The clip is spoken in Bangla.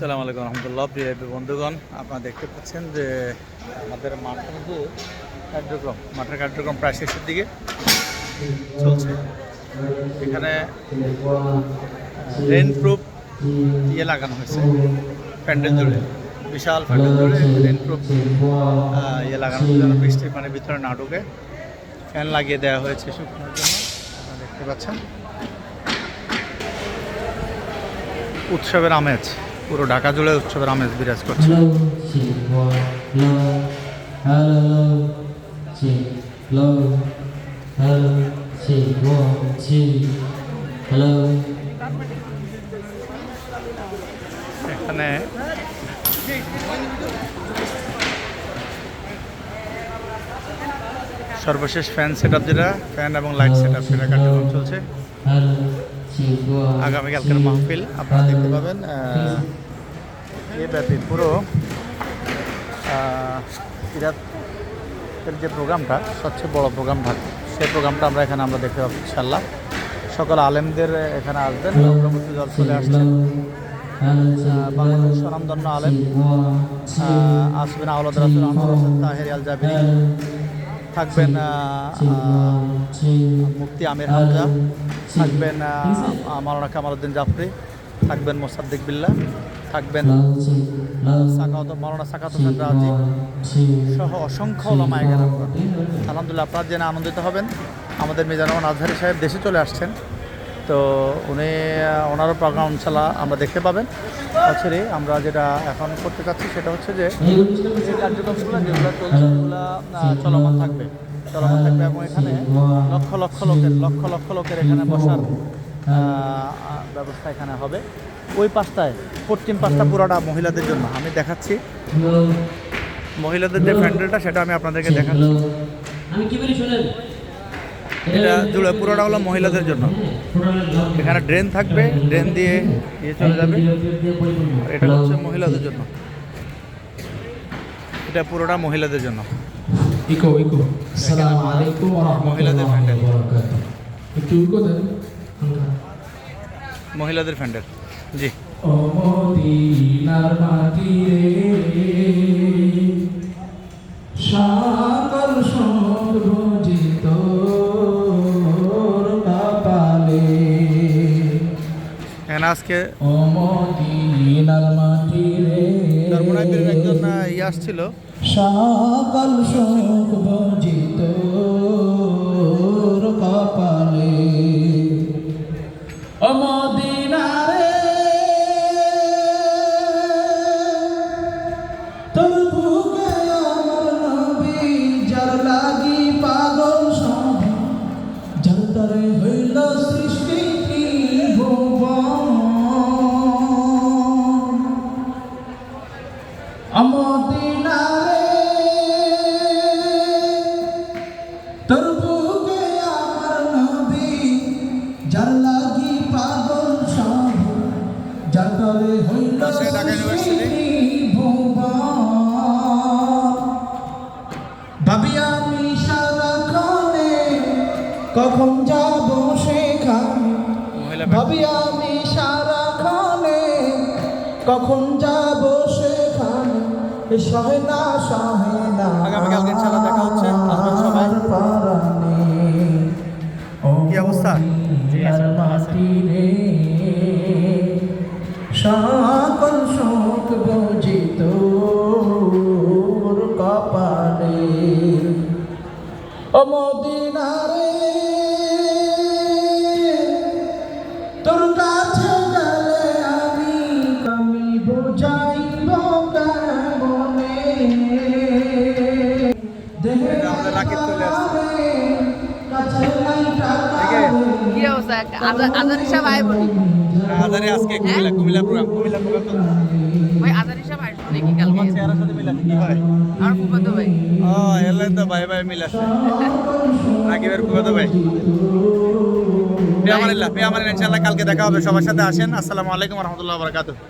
সালাম আলাইকুম রহমতুল্লাহ, প্রিয় বন্ধুগণ, আপনারা দেখতে পাচ্ছেন যে আমাদের মাঠের যে কার্যক্রম, মাঠের কার্যক্রম প্রায় শেষের দিকে চলছে। এখানে রেন প্রুফ ইয়ে লাগানো হয়েছে, প্যান্ডেল জুড়ে, বিশাল প্যান্ডেল জুড়ে রেন প্রুফ ইয়ে লাগানো হয়েছে, যেন বৃষ্টির পানির ভিতরে না ঢুকে। ফ্যান লাগিয়ে দেওয়া হয়েছে শুকনোর জন্য, আপনারা দেখতে পাচ্ছেন। উৎসবের আমেজ। পুরো ঢাকা জুড়ে উৎসবের আমেজ বিরাজ করছে. এখানে সর্বশেষ ফ্যান সেট আপ যেটা ফ্যান এবং লাইট সেট আপ সেটা কার্যক্রম চলছে. আগামীকালকের মাহফিল আপনারা দেখতে পাবেন এ ব্যাপী পুরো ইরাতের যে প্রোগ্রামটা, সবচেয়ে বড় প্রোগ্রাম থাকে সেই প্রোগ্রামটা আমরা এখানে আমরা দেখতে পাবো ইনশাল্লাহ সকল আলেমদের এখানে আসবেন অগ্রবর্তী দল চলে আসছেন। বাংলাদেশ স্বনামধন্য আলেম আসবেন আওলাদ রাসুল আনোয়ার হোসেন তাহের আল জাবিরি থাকবেন মুফতি আমির হামজা, থাকবেন মালানা কামারুদ্দিন জাফরি, থাকবেন মোসাদ্দিক বিল্লা থাকবেন সাকাউত মাওলানা সাকাত হোসেন রাজি সহ অসংখ্য ওলামা এখানে আলহামদুলিল্লাহ, আপনারা জেনে আনন্দিত হবেন। আমাদের মিজানুর আজহারি সাহেব দেশে চলে আসছেন। তো উনি ওনারও প্রোগ্রাম ইনশাল্লাহ আমরা দেখতে পাবেন। বছরে আমরা যেটা এখন করতে চাচ্ছি সেটা হচ্ছে যে কার্যক্রমগুলো যেগুলো চলছে সেগুলো চলমান থাকবে। চলমান থাকবে এবং এখানে লক্ষ লক্ষ লোকের লক্ষ লক্ষ লোকের এখানে বসার ব্যবস্থা এখানে হবে। ওই পাশটায় পশ্চিম পাশটা পুরোটা মহিলাদের জন্য আমি দেখাচ্ছি। মহিলাদের যে প্যান্ডেলটা সেটা আমি আপনাদেরকে দেখাচ্ছি। আমি কি বলি শোনেন? এটা জুড়ে পুরোটা হলো মহিলাদের জন্য। এখানে ড্রেন থাকবে ড্রেন দিয়ে ইয়ে চলে যাবে। আর এটা হচ্ছে মহিলাদের জন্য। এটা পুরোটা মহিলাদের জন্য। ইকো ইকো। আসসালামু আলাইকুম ওয়া মহিলাদের রাহমাতুল্লাহি ওয়া বারাকাতুহু। একটু ইকো দেন। মহিলাদের প্যান্ডেল জি। ও মদিনার মাটি রে এখানে আজকে একজন ইয়ে আসছিল। সকল শোক ভজিত কপালে অমদিনারে তোর বুকে আমার নবী যার লাগি পাগল সব যার তরে হইল পাশে ঢাকা ইউনিভার্সিটি। কখন যাব সেখানে ভাবি আমি সারাক্ষণে কখন যাব সেখানে সহে না সহে না আগামীকালকে ইনশাআল্লাহ দেখা হচ্ছে। ও মদিনারে তোর কাছে গেলে আমি আমি বুঝাইব কেমনে? দেহে আজাদ হিসাব আয় বলি আজারে আজকে কুমিল্লা কুমিল্লা প্রোগ্রাম কুমিল্লা প্রোগ্রাম আসব নাকি কালকে? আমার চেহারার সাথে মিলা কি হয় আর ফুফাতো ভাই। ও এলে তো ভাই ভাই রাকিবের ভাই। ইনশাআল্লাহ কালকে দেখা হবে। সবার সাথে আসেন। আসসালামু আলাইকুম রহমতুল্লাহ বারাকাতুহ।